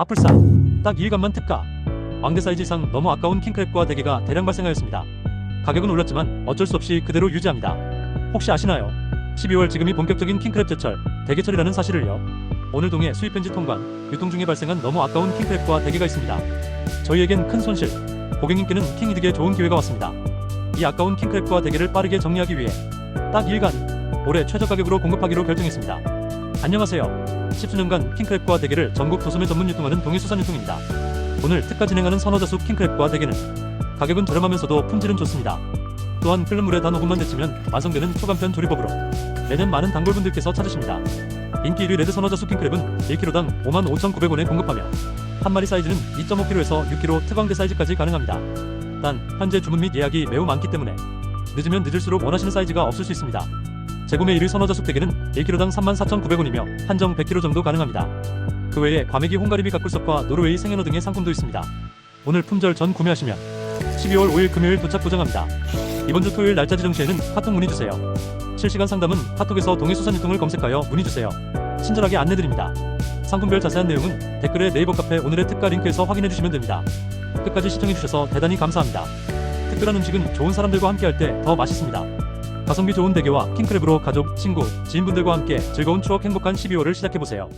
핫플싸 딱 2일간만 특가 왕대 사이즈 이상 너무 아까운 킹크랩과 대게가 대량 발생하였습니다. 가격은 올랐지만 어쩔 수 없이 그대로 유지합니다. 혹시 아시나요? 12월 지금이 본격적인 킹크랩 제철 대게철이라는 사실을요. 오늘 동해 수입 현지 통관 유통 중에 발생한 너무 아까운 킹크랩과 대게가 있습니다. 저희에겐 큰 손실 고객님께는 킹 이득에 좋은 기회가 왔습니다. 이 아까운 킹크랩과 대게를 빠르게 정리하기 위해 딱 2일간 올해 최저 가격으로 공급하기로 결정했습니다. 안녕하세요. 10수년간 킹크랩과 대게를 전국 도소매 전문 유통하는 동해수산유통입니다. 오늘 특가 진행하는 선어자숙 킹크랩과 대게는 가격은 저렴하면서도 품질은 좋습니다. 또한 끓는 물에 단 5분만 데치면 완성되는 초간편 조리법으로 매년 많은 단골분들께서 찾으십니다. 인기 1위 레드 선어자숙 킹크랩은 1kg당 55,900원에 공급하며 한 마리 사이즈는 2.5kg에서 6kg 특왕대 사이즈까지 가능합니다. 단 현재 주문 및 예약이 매우 많기 때문에 늦으면 늦을수록 원하시는 사이즈가 없을 수 있습니다. 제공의 1위 선어자숙 대게는 1kg당 34,900원이며 한정 100kg 정도 가능합니다. 그 외에 과메기 홍가리비 가꿀석과 노르웨이 생연어 등의 상품도 있습니다. 오늘 품절 전 구매하시면 12월 5일 금요일 도착 보장합니다. 이번 주 토요일 날짜 지정 시에는 카톡 문의 주세요. 실시간 상담은 카톡에서 동해 수산유통을 검색하여 문의 주세요. 친절하게 안내드립니다. 상품별 자세한 내용은 댓글에 네이버 카페 오늘의 특가 링크에서 확인해 주시면 됩니다. 끝까지 시청해 주셔서 대단히 감사합니다. 특별한 음식은 좋은 사람들과 함께 할 때 더 맛있습니다. 가성비 좋은 대게와 킹크랩으로 가족, 친구, 지인분들과 함께 즐거운 추억 행복한 12월을 시작해 보세요.